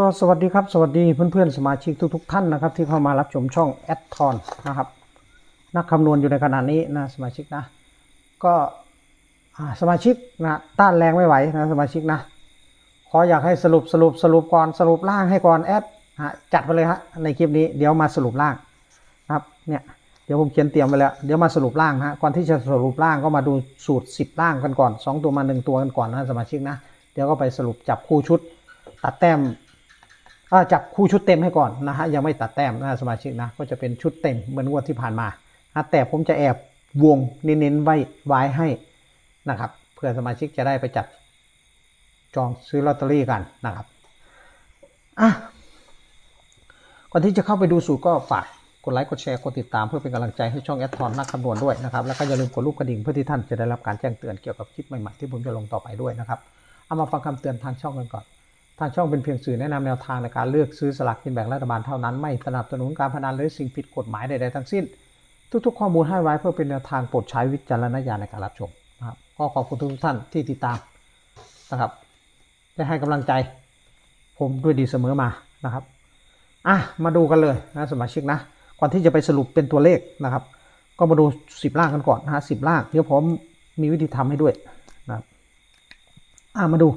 ก็สวัสดีครับ สวัสดีเพื่อนๆสมาชิกทุก ๆ ท่านนะครับ ที่เข้ามารับชมช่องแอดทอนนะครับนักคำนวณอยู่ในขณะนี้นะสมาชิกนะ ก็สมาชิกนะต้านแรงไม่ไหวนะสมาชิกนะขออยากให้สรุปสรุปสรุปก่อนสรุปล่างให้ก่อนแอดฮะจัดไปเลยฮะในคลิปนี้เดี๋ยวมาสรุปล่างนะครับเนี่ยเดี๋ยวผมเขียนเตรียมไปแล้วเดี๋ยวมาสรุปล่างฮะก่อนที่จะสรุปล่างก็มาดูสูตร 10 ล่างกันก่อน 2 ตัวมา 1 ตัวกันก่อนนะสมาชิกนะเดี๋ยวก็ไปสรุปจับคู่ชุด ตัดแต้ม จับคู่ชุดเต็มให้ก่อนนะฮะยังไม่ตัดแต้มนะสมาชิกนะก็จะเป็นชุดเต็มเหมือนงวดที่ผ่านมาแต่ผมจะแอบวงเน้นๆไว้ไว้ให้นะครับเพื่อสมาชิกจะได้ไปจัดจองซื้อลอตเตอรี่กันนะครับอะก่อนที่จะเข้าไปดูสูตรก็ฝากกดไลค์กดแชร์กดติดตามเพื่อเป็นกำลังใจให้ช่องแอดทอนนักคำนวณด้วยนะครับแล้วก็อย่าลืมกดรูปกระดิ่งเพื่อที่ท่านจะได้รับการแจ้งเตือนเกี่ยวกับคลิปใหม่ๆที่ผมจะลงต่อไปด้วยนะครับเอามาฟังคำเตือนทางช่องกันก่อน ทางช่องเป็นเพียงสื่อแนะนำแนวทางในการเลือกซื้อสลากกินแบ่งรัฐบาลเท่านั้น ไม่สนับสนุนการพนันหรือสิ่งผิดกฎหมายใดๆทั้งสิ้น ทุกๆ ข้อมูลให้ไว้เพื่อเป็นแนวทางโปรดใช้วิจารณญาณในการรับชมนะครับก็ขอบคุณทุกท่านที่ติดตามนะครับได้ให้กำลังใจ ผมด้วยดีเสมอมานะครับอะมาดูกันเลยนะสมาชิกนะก่อนที่จะไปสรุปเป็นตัวเลขนะครับ ก็มาดู 10 ล่างกันก่อนนะฮะสิล่างเดี๋ยวผมมีวิธีทำให้ด้วยนะครับอะมาดู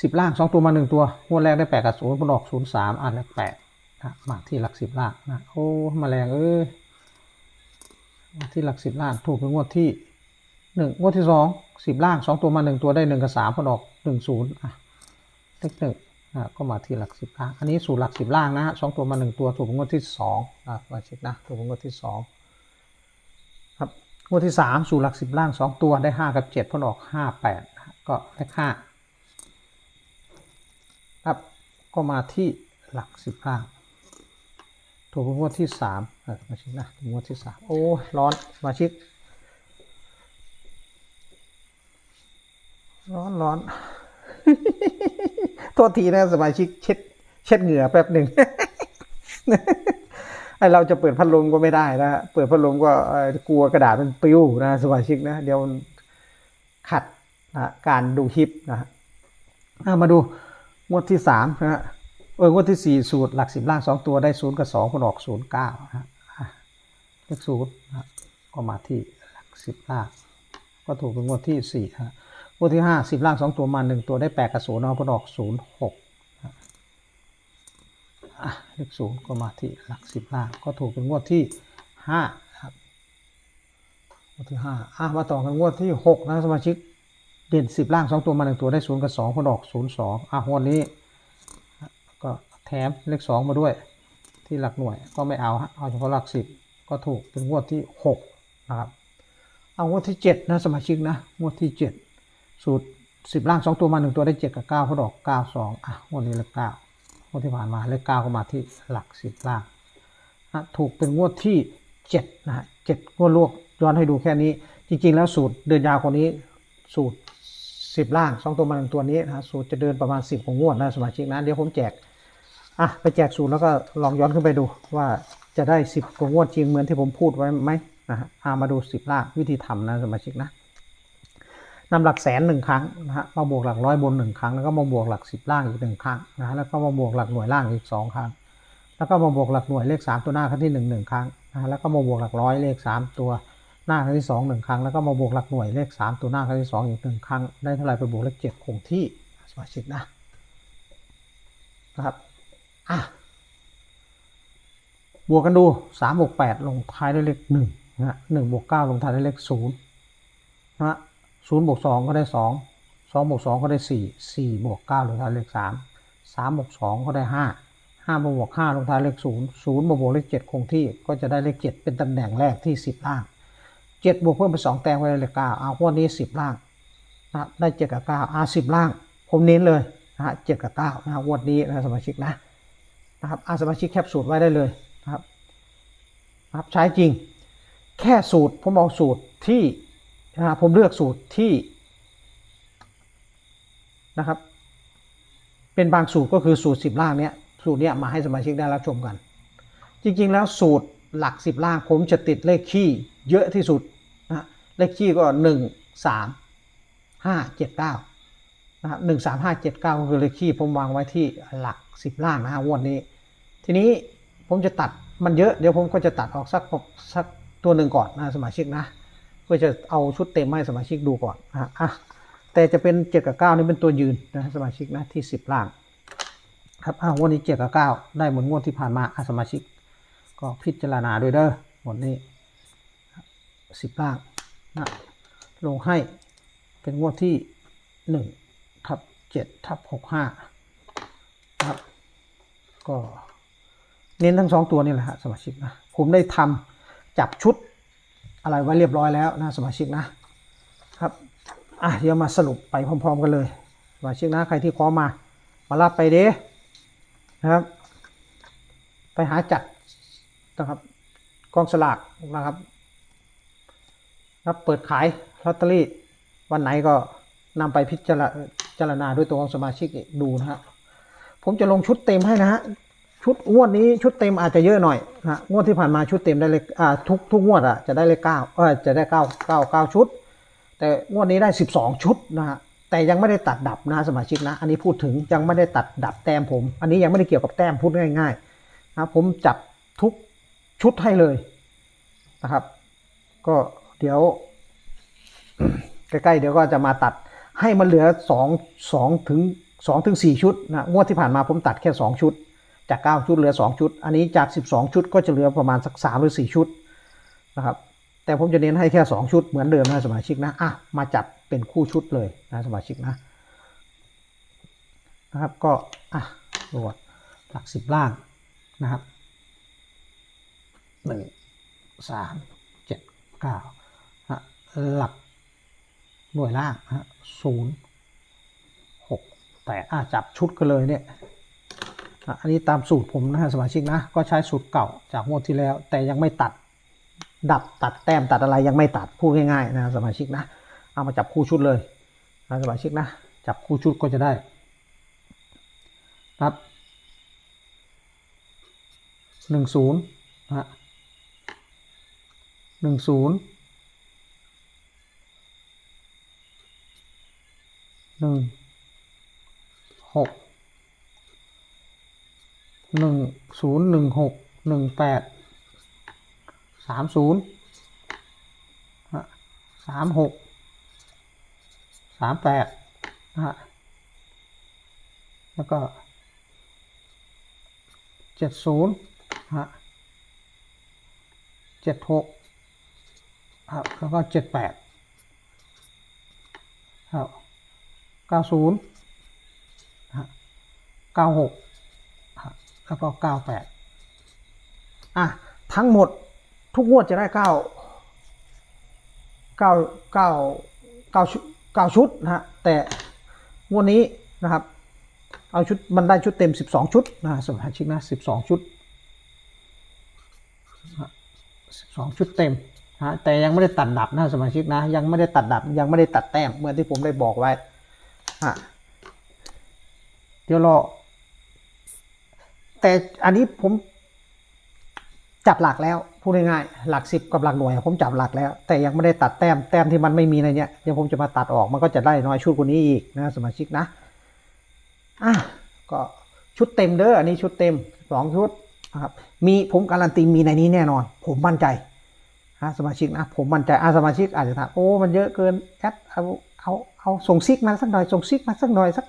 สิบล่างสองตัวมาหนึ่งตัวงวดแรกได้แปดกับศูนย์ผลออกศูนย์สามอ่านล้วแปดนะมาที่หลักสิบล่างนะโอ้มาแรงเอ้ยมาที่หลักสิบล่างถูกเป็นงวดที่หนึ่งงวดที่สองสิบล่างสองตัวมาหนึ่งตัวได้หนึ่งกับสามผลออกหนึ่งศูนย์อะเลขหนึ่งอะก็มาที่หลักสิบล่างอันนี้สูตรหลักสิบล่างนะฮะสองตัวมาหนึ่งตัวถูกเป็นงวดที่สองอะมาเช็คนะถูกเป็นงวดที่สองครับงวดที่สามสูตรหลักสิบล่างสองตัวได้ห้ากับเจ็ดผลออกห้าแปดก็เลขห้า ครับก็มาที่หลักสิบล่าถูกงวดที่สามอะมาช็คนะถูกงวดที่สามโอ้ร้อนมาชิก ร้อนร้อนโทษทีนะสมาชิกเช็ด เช็ดเหงื่อแป๊บหนึ่งไอเราจะเปิดพัดลมก็ไม่ได้นะเปิดพัดลมก็กลัวกระดาษมันปลิวนะสมาชิกนะ เดี๋ยวขัดนะการดูคลิปนะมาดู งวดที่สามนะฮะเอองวดที่สี่สูตรหลักสิบล่างสองตัวได้ศูนย์กับสองคนออกศูนย์เก้าฮะเลขศูนย์ก็มาที่หลักสิบล่างก็ถูกเป็นงวดที่สี่ฮะงวดที่ห้าสิบล่างสองตัวมาหนึ่งตัวได้แปดกับศูนย์เอาผลออกศูนย์หกอะเลขศูนย์ก็มาที่หลักสิบล่างก็ถูกเป็นงวดที่ห้าครับงวดที่ห้าอะมาต่อกันงวดที่หกนะสมาชิก เด่นสิบล่างสองตัวมาหนึ่งตัวได้ศูนย์กับสองผลออกศูนย์สองอะงวดนี้ ก็แถมเลขสองมาด้วย ที่หลักหน่วยก็ไม่เอาฮะเอาเฉพาะหลักสิบก็ถูกเป็นงวดที่หกนะครับ เอางวดที่เจ็ดนะสมาชิกนะงวดที่เจ็ดสูตรสิบล่างสองตัวมาหนึ่งตัวได้เจ็ดกับเก้าเขาดอกเก้าสองอะงวดนี้เลขเก้างวดที่ผ่านมาเลขเก้าก็มาที่หลักสิบล่างนะถูกเป็นงวดที่เจ็ดนะฮะเจ็ดงวดลวกย้อนให้ดูแค่นี้ จริง ๆ แล้วสูตรเดินยาวกว่านี้สูตร สิบล่างสองตัวมาหนึ่งตัวนี้นะสูตรจะเดินประมาณสิบของงวดนะสมาชิกนะเดี๋ยวผมแจกอะไปแจกสูตรแล้วก็ลองย้อนขึ้นไปดูว่าจะได้สิบกว่างวดจริงเหมือนที่ผมพูดไว้ไหมนะฮะอามาดูสิบล่างวิธีทำนะสมาชิกนะนำหลักแสนหนึ่งครั้งนะฮะมาบวกหลักร้อยบนหนึ่งครั้งแล้วก็มาบวกหลักสิบล่างอีกหนึ่งครั้งนะฮะแล้วก็มาบวกหลักหน่วยล่างอีกสองครั้ง แล้วก็มาบวกหลักหน่วยเลขสามตัวหน้าครั้งที่หนึ่งหนึ่งครั้งนะฮะแล้วก็มาบวกหลักร้อยเลขสามตัว หน้าครั้งที่สองหนึ่งครั้ง แล้วก็มาบวกหลักหน่วยเลขสามตัวหน้าครั้งที่สองอีกหนึ่งครั้ง ได้เท่าไหร่ไปบวกเลขเจ็ดคงที่สมาชิกนะนะครับอะบวกกันดูสามบวกแปดลงท้ายด้วยเลขหนึ่งนะหนึ่งบวกเก้าลงท้ายด้วยเลขศูนย์นะฮะศูนย์บวกสองก็ได้สองสองบวกสองก็ได้สี่สี่บวกเก้าลงท้ายเลขสามสามบวกสองก็ได้ห้าห้าบวกห้าลงท้ายเลขศูนย์ศูนย์บวกบวก เลขเจ็ดคงที่ก็จะได้เลขเจ็ดเป็นตำแหน่งแรกที่สิบล่าง เจ็ดบวกเพิ่มไปสองแต้มได้เลขเก้าเอางวันนี้สิบล่างนะได้เจ็ดกับเก้าอาสิบล่าง ผมเน้นเลยนะฮะเจ็ดกับเก้านะวันนี้นะสมาชิกนะนะครับอาสมาชิกแคปสูตรไว้ได้เลยนะครับครับใช้จริง แค่สูตรผมเอาสูตรที่นะผมเลือกสูตรที่นะครับ เป็นบางสูตรก็คือสูตรสิบล่างเนี้ยสูตรเนี้ยมาให้สมาชิกได้รับชมกัน จริงๆแล้วสูตรหลักสิบล่างผมจะติดเลขขี้เยอะที่สุด เลขขี้ก็หนึ่งสามห้าเจ็ดเก้านะครับหนึ่งสามห้าเจ็ดเก้าก็คือเลขคี่ผมวางไว้ที่หลักสิบล่างนะฮะวดนี้ ทีนี้ผมจะตัดมันเยอะเดี๋ยวผมก็จะตัดออกสักสักตัวหนึ่งก่อนนะสมาชิกนะเพื่อจะเอาชุดเต็มให้สมาชิกดูก่อนนะอะแต่จะเป็นเจ็ดกับเก้านี่เป็นตัวยืนนะสมาชิกนะที่สิบล่างครับอ้าววันนี้เจ็ดกับเก้าได้เหมือนงวดที่ผ่านมาอะสมาชิก ก็พิจารณาด้วยเด้อหมดนี้สิบล่าง นะลงให้เป็นงวดที่หนึ่งทับเจ็ดทับหกห้าครับ ก็เน้นทั้งสองตัวนี่แหละฮะสมาชิกนะผมได้ทำจับชุดอะไรไว้เรียบร้อยแล้วนะสมาชิกนะครับอะเดี๋ยวมาสรุปไปพร้อม ๆ กันเลยสมาชิกนะใครที่พร้อมมามารับไปเด้นะครับ ไปหาจัดนะครับกองสลากนะครับ รับเปิดขายลอตเตอรี่ วันไหนก็นำไปพิจารจารณาด้วยตัวของสมาชิกดูนะฮะผมจะลงชุดเต็มให้นะฮะชุดงวดนี้ชุดเต็มอาจจะเยอะหน่อยนะฮะงวดที่ผ่านมาชุดเต็มได้เลขอ่าทุกทุกงวดอะจะได้เลขเก้าเออจะได้เก้าเก้าเก้าชุด แต่งวดนี้ได้สิบสองชุดนะฮะแต่ยังไม่ได้ตัดดับนะสมาชิกนะ อันนี้พูดถึงยังไม่ได้ตัดดับแต้มผม อันนี้ยังไม่ได้เกี่ยวกับแต้มพูดง่ายๆนะผมจับทุกชุดให้เลยนะครับ ก็ เดี๋ยว ใกล้ๆเดี๋ยวก็จะมาตัดให้มันเหลือสองสองถึงสองถึงสี่ชุดนะงวดที่ผ่านมาผมตัดแค่สองชุด จากเก้าชุดเหลือสองชุด อันนี้จากสิบสองชุดก็จะเหลือประมาณสักสามหรือสี่ชุดนะครับ แต่ผมจะเน้นให้แค่สองชุดเหมือนเดิมนะสมาชิกนะอะมาจัดเป็นคู่ชุดเลยนะสมาชิกนะนะครับก็อะรวดหลักสิบล่างนะครับหนึ่งสามเจ็ดเก้า หลักหน่วยล่างฮะศูนย์หกแปดอ่จับชุดกันเลยเนี่ยอันนี้ตามสูตรผมนะฮะสมาชิกนะ ก็ใช้สูตรเก่าจากงวดที่แล้ว แต่ยังไม่ตัด ดับตัดแต้มตัดอะไรยังไม่ตัดพูดง่ายๆนะสมาชิกนะ เอามาจับคู่ชุดเลยนะสมาชิกนะ จับคู่ชุดก็จะได้ครับหนึ่งศูนย์ฮะหนึ่งศูนย์ หนึ่งหกหนึ่งศูนย์หนึ่งหกหนึ่งแปดสามศูนย์สามหกสามแปดนะฮะแล้วก็เจ็ดศูนย์ฮะเจ็ดหกครับแล้วก็เจ็ดแปดครับ เก้าศูนย์เก้าหกแล้วก็เก้าแปดอะทั้งหมดทุกงวดจะได้เก้าเก้าเก้าเก้าชุดเก้าชุดนะฮะแต่งวดนี้นะครับเอาชุดมันได้ชุดเต็มสิบสองชุดนะสมาชิกนะสิบสองชุดสิบสองชุดเต็มนะแต่ยังไม่ได้ตัดดับนะสมาชิกนะ ยังไม่ได้ตัดดับ ยังไม่ได้ตัดแต้มเหมือนที่ผมได้บอกไว้ อะเดี๋ยวรอ แต่อันนี้ผมจับหลักแล้วพูดง่ายๆหลักสิบกับหลักหน่วย ผมจับหลักแล้ว แต่ยังไม่ได้ตัดแต้มแต้มที่มันไม่มีในเนี้ยเดี๋ยวผมจะมาตัดออกมันก็จะได้น้อยชุดกว่านี้อีกนะสมาชิกนะอะก็ชุดเต็มเด้ออันนี้ชุดเต็มสองชุดนะครับมีผมการันตีมีในนี้แน่นอน ผมมั่นใจนะสมาชิกนะผมมั่นใจอะสมาชิกอาจจะถามโอ้มันเยอะเกินแอดเอาเอา เอาส่งซิกมาสักหน่อยส่งซิกมาสักหน่อยสัก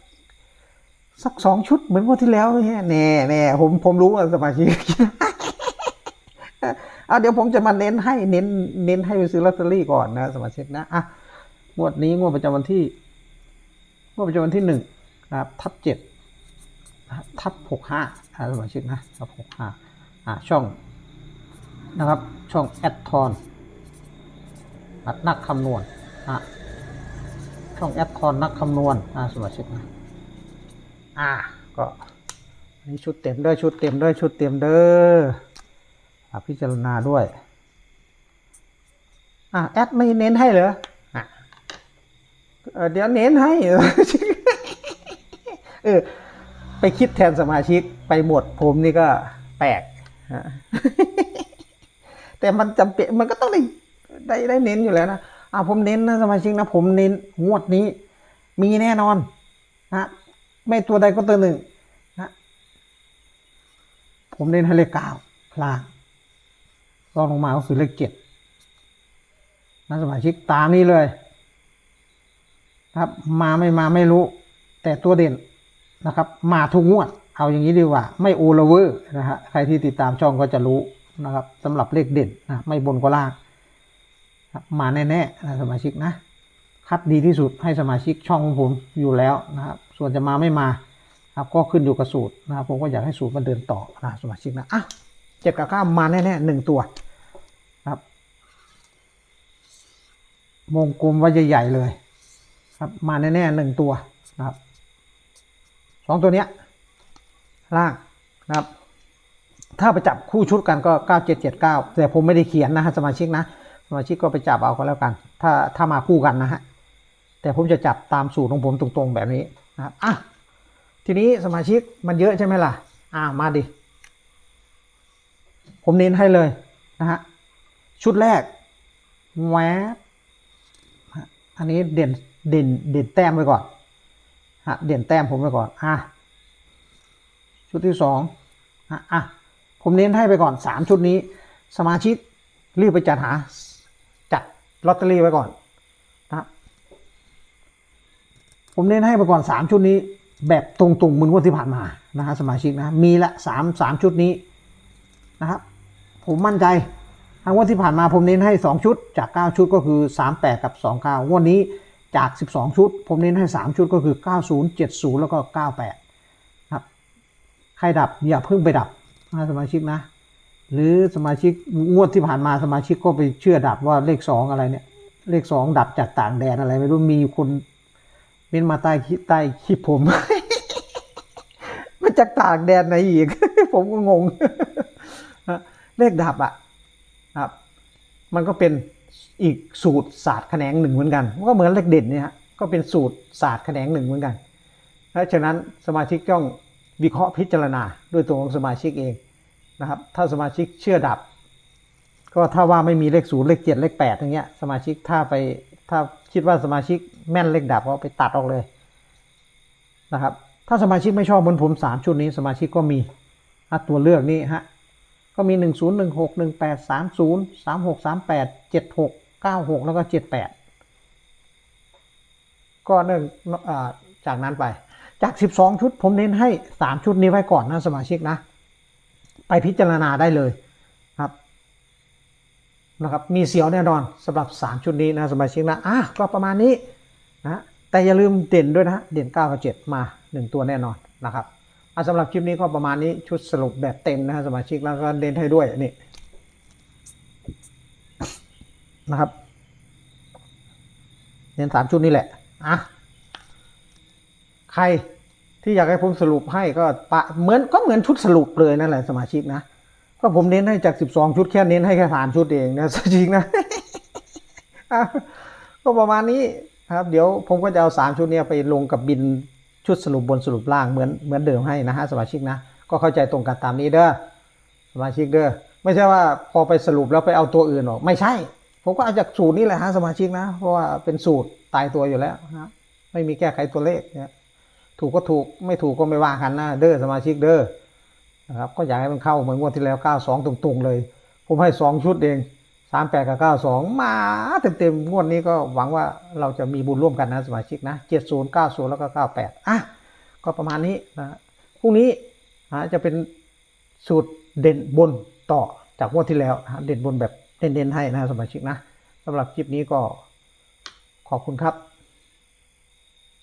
สักสองชุดเหมือนวันที่แล้วเนี่ยแน่แน่ผมผมรู้ว่าสมาชิกเอาเดี๋ยวผมจะมาเน้นให้เน้นเน้นให้ไปซื้อลอตเตอรี่ก่อนนะสมาชิกนะอะงวดนี้งวดประจำวันที่งวดประจำวันที่หนึ่งนะครับ ทับเจ็ดทับหกห้าสมาชิกนะทับหกห้าอ่าช่องนะครับ ช่องแอดทอนนักคำนวณอะ ช่องแอดทอนนักคำนวณอ่าสมาชิกนะอ่าก็นนี้ชุดเต็มด้วยชุดเต็มด้วยชุดเต็มเด้ออะพิจารณาด้วยอะแอดไม่เน้นให้เหรออะเดี๋ยวเน้นให้เออไปคิดแทนสมาชิกไปหมดผมนี่ก็แปลกแต่มันจำเป็นมันก็ต้องได้ได้ได้เน้นอยู่แล้วนะ อะผมเน้นนะสมาชิกนะผมเน้นงวดนี้ มีแน่นอนนะไม่ตัวใดก็ตัวหนึ่งนะผมเน้นให้เลขเก้าล่างรองลงมาก็คือเลขเจ็ดนะสมาชิกตามนี้เลยครับมาไม่มาไม่รู้ แต่ตัวเด่นนะครับ มาทุกงวด เอาอย่างนี้ดีกว่า ไม่โอเวอร์นะฮะใครที่ติดตามช่องก็จะรู้นะครับสำหรับเลขเด่นนะไม่บนก็ล่าง มาแน่ๆนะสมาชิกนะ คัดดีที่สุดให้สมาชิกช่องของผมอยู่แล้วนะครับ ส่วนจะมาไม่มาครับก็ขึ้นอยู่กับสูตรนะครับผมก็อยากให้สูตรมันเดินต่อนะสมาชิกนะอะเจ็ดกับเก้ามาแน่ๆหนึ่งตัวครับวงกลมไว่าใหญ่ๆเลย ครับมาแน่ๆหนึ่งตัวนะครับสองตัวเนี้ยล่างนะครับ ถ้าไปจับคู่ชุดกันก็ 9779 แต่ผมไม่ได้เขียนนะฮะสมาชิกนะ มาชิกก็ไปจับเอาก็แล้วกัน ถ้าถ้ามาคู่กันนะฮะ แต่ผมจะจับตามสูตรของผมตรงๆแบบนี้นะครับอะทีนี้สมาชิกมันเยอะใช่ไหมล่ะ อ่ามาดิ ผมเน้นให้เลยนะฮะ ชุดแรกแวบอันนี้เด่นเด่นเด่นแต้มไว้ก่อนฮะเด่นแต้มผมไว้ก่อน อะ ชุดที่สองอะอะผมเน้นให้ไปก่อนสามชุดนี้ สมาชิกรีบไปจัดหา ลอตเตอรี่ไว้ก่อนนะผมเน้นให้ไปก่อนสามชุดนี้ แบบตรงๆเหมือนงวดที่ผ่านมานะฮะสมาชิกนะมีละสามสามชุดนี้นะครับผมมั่นใจทางวันที่ผ่านมาผมเน้นให้ 2 ชุด จาก 9 ชุดก็คือ 38 กับ 29งวดนี้จาก 12 ชุด ผมเน้นให้ 3 ชุดก็คือ 90 70 แล้วก็ 98ครับใครดับอย่าเพิ่งไปดับนะสมาชิกนะ หรือสมาชิกงวดที่ผ่านมาสมาชิกก็ไปเชื่อดับว่าเลข2องอะไรเนี่ย เลข2ดับจากต่างแดนอะไร ไม่รู้มีคนเม้นมาใต้ใต้คลิปผม มาจากต่างแดนไหนอีก ผมก็งงเลขดับอะครับ มันก็เป็นอีกสูตรศาสตร์แขนงหนึ่งเหมือนกันมันก็เหมือนเลขเด่นเนี่ยฮะก็เป็นสูตรศาสตร์แขนงหนึ่งเหมือนกันเพราะฉะนั้นสมาชิกต้องวิเคราะห์พิจารณาด้วยตัวของสมาชิกเอง นะครับ ถ้าสมาชิกเชื่อดับ ก็ถ้าว่าไม่มีเลขศูนย์เลขเจ็ดเลขแปดอย่างเงี้ย สมาชิกถ้าไปถ้าคิดว่าสมาชิกแม่นเลขดับก็ไปตัดออกเลยนะครับ ถ้าสมาชิกไม่ชอบเหมือนผมสามชุดนี้สมาชิกก็มีตัวเลือกนี้ฮะก็มี 1 0 1 6 1 8 3 0 3 6 3 8 7 6 9 6 แล้วก็ 78 ก็เนื่องจากนั้นไป จาก 12 ชุดผมเน้นให้ 3 ชุดนี้ไว้ก่อนนะสมาชิกนะ ไปพิจารณาได้เลยครับนะครับมีเสียวแน่นอนสำหรับ 3 ชุดนี้นะสมาชิกนะอะก็ประมาณนี้นะแต่อย่าลืมเด่นด้วยนะเด่น 9 กับ 7 มา 1 ตัวแน่นอนนะครับอะสำหรับคลิปนี้ก็ประมาณนี้ชุดสรุปแบบเต็มนะสมาชิกแล้วก็เน้นให้ด้วยนี่นะครับเน้นสามชุดนี้แหละอะใคร ที่อยากให้ผมสรุปให้ก็ปะเหมือนก็เหมือนชุดสรุปเลยนั่นแหละสมาชิกนะก็ผมเน้นให้จากสิบสองชุดแค่เน้นให้แค่สามชุดเองนะสมาชิกนะก็ประมาณนี้ครับเดี๋ยวผมก็จะเอาสามชุดเนี้ยไปลงกับบินชุดสรุปบนสรุปล่างเหมือนเหมือนเดิมให้นะฮะสมาชิกนะก็เข้าใจตรงกันตามนี้เด้อสมาชิกเด้อไม่ใช่ว่าพอไปสรุปแล้วไปเอาตัวอื่นออก ไม่ใช่ ผมก็เอาจากสูตรนี้แหละฮะสมาชิกนะ เพราะว่าเป็นสูตรตายตัวอยู่แล้วนะไม่มีแก้ไขตัวเลขเนี่ย ถูกก็ถูกไม่ถูกก็ไม่ว่ากันนะเด้อสมาชิกเด้อนะครับก็อยากให้มันเข้าเหมือนงวดที่แล้ว 92 ตรงๆเลย ผมให้ 2 ชุดเอง 38 กับ 92 มาเต็มๆงวดนี้ก็หวังว่าเราจะมีบุญร่วมกันนะสมาชิกนะ70 90 แล้วก็ 98 อะ ก็ประมาณนี้นะพรุ่งนี้นะจะเป็นสูตรเด่นบนต่อจากงวดที่แล้วนะเด่นบนแบบเน้นๆให้นะสมาชิกนะสำหรับคลิปนี้ก็ขอบคุณครับ